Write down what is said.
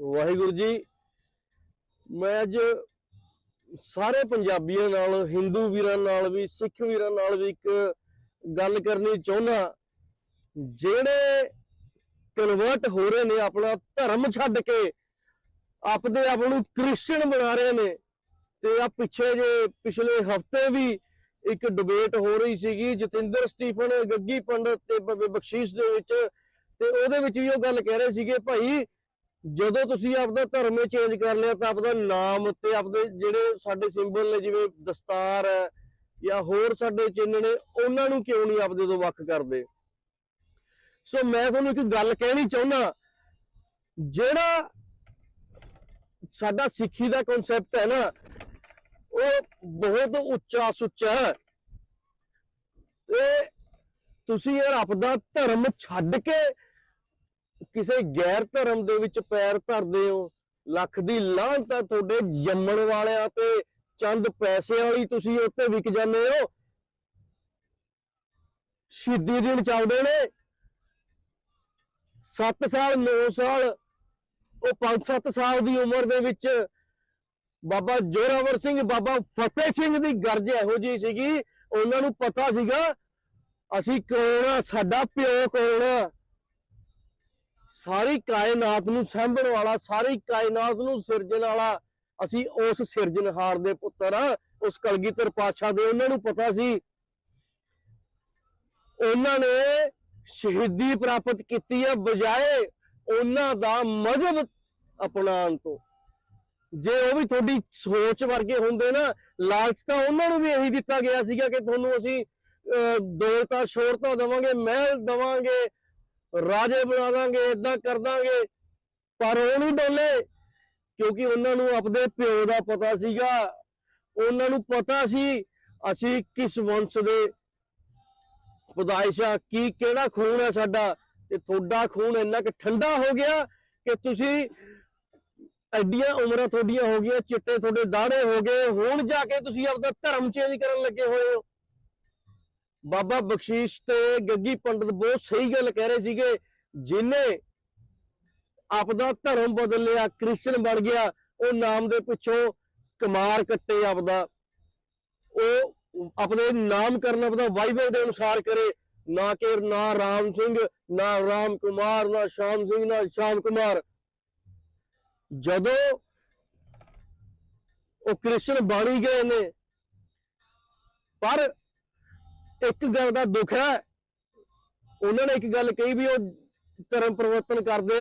ਵਾਹਿਗੁਰੂ ਜੀ, ਮੈਂ ਅੱਜ ਸਾਰੇ ਪੰਜਾਬੀਆਂ ਨਾਲ, ਹਿੰਦੂ ਵੀਰਾਂ ਨਾਲ ਵੀ, ਸਿੱਖ ਵੀਰਾਂ ਨਾਲ ਵੀ ਇੱਕ ਗੱਲ ਕਰਨੀ ਚਾਹੁੰਦਾ ਜਿਹੜੇ ਕਨਵਰਟ ਹੋ ਰਹੇ ਨੇ, ਆਪਣਾ ਧਰਮ ਛੱਡ ਕੇ, ਆਪਦੇ ਆਪ ਨੂੰ ਕ੍ਰਿਸਚੀਅਨ ਬਣਾ ਰਹੇ ਨੇ, ਤੇ ਆ ਪਿੱਛੇ ਜੇ ਪਿਛਲੇ ਹਫ਼ਤੇ ਵੀ ਇੱਕ ਡਿਬੇਟ ਹੋ ਰਹੀ ਸੀਗੀ, ਜਤਿੰਦਰ ਸਟੀਫਨ, ਗੱਗੀ ਪੰਡਤ ਤੇ ਬ- ਬਖਸ਼ੀਸ਼ ਦੇ ਵਿੱਚ, ਤੇ ਉਹਦੇ ਵਿੱਚ ਵੀ ਉਹ ਗੱਲ ਕਹਿ ਰਹੇ ਸੀਗੇ, ਭਾਈ ਜਦੋਂ ਤੁਸੀਂ ਆਪਦਾ ਧਰਮ ਚੇਂਜ ਕਰ ਲਿਆ ਤਾਂ ਆਪਦਾ ਨਾਮ ਤੇ ਆਪਦੇ ਜਿਹੜੇ ਸਾਡੇ ਸਿੰਬਲ ਨੇ, ਜਿਵੇਂ ਦਸਤਾਰ ਹੈ ਜਾਂ ਹੋਰ ਸਾਡੇ ਚਿੰਨ੍ਹ ਨੇ, ਉਹਨਾਂ ਨੂੰ ਕਿਉਂ ਨਹੀਂ ਆਪਦੇ ਤੋਂ ਵੱਖ ਕਰਦੇ? ਸੋ ਮੈਂ ਤੁਹਾਨੂੰ ਇੱਕ ਗੱਲ ਕਹਿਣੀ ਚਾਹੁੰਦਾ, ਜਿਹੜਾ ਸਾਡਾ ਸਿੱਖੀ ਦਾ ਕਨਸੈਪਟ ਹੈ ਨਾ, ਉਹ ਬਹੁਤ ਉੱਚਾ ਸੁੱਚਾ ਹੈ। ਤੇ ਤੁਸੀਂ ਯਾਰ ਆਪਦਾ ਧਰਮ ਛੱਡ ਕੇ ਕਿਸੇ ਗੈਰ ਧਰਮ ਦੇ ਵਿੱਚ ਪੈਰ ਧਰਦੇ ਹੋ, ਲੱਖ ਦੀ ਲਾਹਨਤ ਹੈ ਤੁਹਾਡੇ ਜੰਮਣ ਵਾਲਿਆਂ ਤੇ, ਚੰਦ ਪੈਸੇ ਵਾਲੀ ਤੁਸੀਂ ਉੱਤੇ ਵਿਕ ਜਾਂਦੇ ਹੋ। ਸ਼ਹੀਦੀ ਦਿਨ ਚੱਲਦੇ ਨੇ। 7 ਸਾਲ 9 ਸਾਲ, ਉਹ 5-7 ਸਾਲ ਦੀ ਉਮਰ ਦੇ ਵਿੱਚ ਬਾਬਾ ਜੋਰਾਵਰ ਸਿੰਘ, ਬਾਬਾ ਫਤਿਹ ਸਿੰਘ ਦੀ ਗਰਜ ਇਹੋ ਜੀ ਸੀਗੀ। ਉਹਨਾਂ ਨੂੰ ਪਤਾ ਸੀਗਾ, ਅਸੀਂ ਕੌਣ ਆ, ਸਾਡਾ ਪਿਓ ਕੌਣ ਆ। ਸਾਰੀ ਕਾਇਨਾਤ ਨੂੰ ਸਾਂਭਣ ਵਾਲਾ ਸਾਰੀ ਕਾਇਨਾਤ ਨੂੰ ਸਿਰਜਣ ਵਾਲਾ ਅਸੀਂ ਉਸ ਸਿਰਜਣਹਾਰ ਦੇ ਪੁੱਤਰ ਆ ਉਸ ਕਲਗੀਧਰ ਪਾਤਸ਼ਾਹ ਦੇ ਉਹਨਾਂ ਨੂੰ ਪਤਾ ਸੀ। ਉਹਨਾਂ ਨੇ ਸ਼ਹੀਦੀ ਪ੍ਰਾਪਤ ਕੀਤੀ ਹੈ ਬਜਾਏ ਉਹਨਾਂ ਦਾ ਮਜ਼ਹਬ ਅਪਣਾਉਣ ਤੋਂ। ਜੇ ਉਹ ਵੀ ਤੁਹਾਡੀ ਸੋਚ ਵਰਗੇ ਹੁੰਦੇ ਨਾ ਲਾਲਚ ਤਾਂ ਉਹਨਾਂ ਨੂੰ ਵੀ ਇਹੀ ਦਿੱਤਾ ਗਿਆ ਸੀਗਾ ਕਿ ਤੁਹਾਨੂੰ ਅਸੀਂ ਅਹ, ਦੌਲਤਾਂ ਸ਼ੋਹਰਤਾਂ ਦੇਵਾਂਗੇ ਮਹਿਲ ਦੇਵਾਂਗੇ ਰਾਜੇ ਬਣਾ ਦਾਂਗੇ ਇਦਾਂ ਕਰ ਦਾਂਗੇ। ਪਰ ਉਹ ਨਹੀਂ ਡੋਲੇ, ਕਿਉਂਕਿ ਉਹਨਾਂ ਨੂੰ ਆਪਦੇ ਪਿਓ ਦਾ ਪਤਾ ਸੀਗਾ। ਉਹਨਾਂ ਨੂੰ ਪਤਾ ਸੀ, ਅਸੀਂ ਕਿਸ ਵੰਸ਼ ਦੇ ਪਦਾਇਸ਼ਾ ਕੀ ਕਿਹੜਾ ਖੂਨ ਹੈ ਸਾਡਾ, ਤੇ ਤੁਹਾਡਾ ਖੂਨ ਇੰਨਾ ਕਿ ਠੰਡਾ ਹੋ ਗਿਆ ਕਿ ਤੁਸੀਂ ਐਡੀਆਂ ਉਮਰਾਂ ਤੁਹਾਡੀਆਂ ਹੋ ਗਈਆਂ, ਚਿੱਟੇ ਤੁਹਾਡੇ ਦਾੜੇ ਹੋ ਗਏ। ਹੁਣ ਜਾ ਕੇ ਤੁਸੀਂ ਆਪਦਾ ਧਰਮ ਚੇਂਜ ਕਰਨ ਲੱਗੇ ਹੋਏ ਹੋ। ਬਾਬਾ ਬਖਸ਼ੀਸ਼ ਤੇ ਗੱਗੀ ਪੰਡਤ ਬਹੁਤ ਸਹੀ ਗੱਲ ਕਹਿ ਰਹੇ ਸੀਗੇ, ਜਿਨੇ ਆਪਦਾ ਧਰਮ ਬਦਲ ਲਿਆ, ਕ੍ਰਿਸਚਨ ਬਣ ਗਿਆ, ਉਹ ਨਾਮ ਦੇ ਪਿੱਛੋਂ ਕਮਾਰ ਕੱਟੇ ਆਪਦਾ। ਉਹ ਆਪਣੇ ਨਾਮਕਰਨ ਆਪਦਾ ਬਾਈਬਲ ਦੇ ਅਨੁਸਾਰ ਕਰੇ, ਨਾ ਕਿ ਨਾ ਰਾਮ ਸਿੰਘ, ਨਾ ਰਾਮ ਕੁਮਾਰ, ਨਾ ਸ਼ਾਮ ਸਿੰਘ, ਨਾ ਸ਼ਾਮ ਕੁਮਾਰ। ਜਦੋਂ ਉਹ ਕ੍ਰਿਸਚਨ ਬਣ ਹੀ ਗਏ ਨੇ, ਪਰ ਇੱਕ ਗੱਲ ਦਾ ਦੁੱਖ ਹੈ। ਉਹਨਾਂ ਨੇ ਇੱਕ ਗੱਲ ਕਹੀ ਵੀ ਉਹ ਧਰਮ ਪਰਿਵਰਤਨ ਕਰਦੇ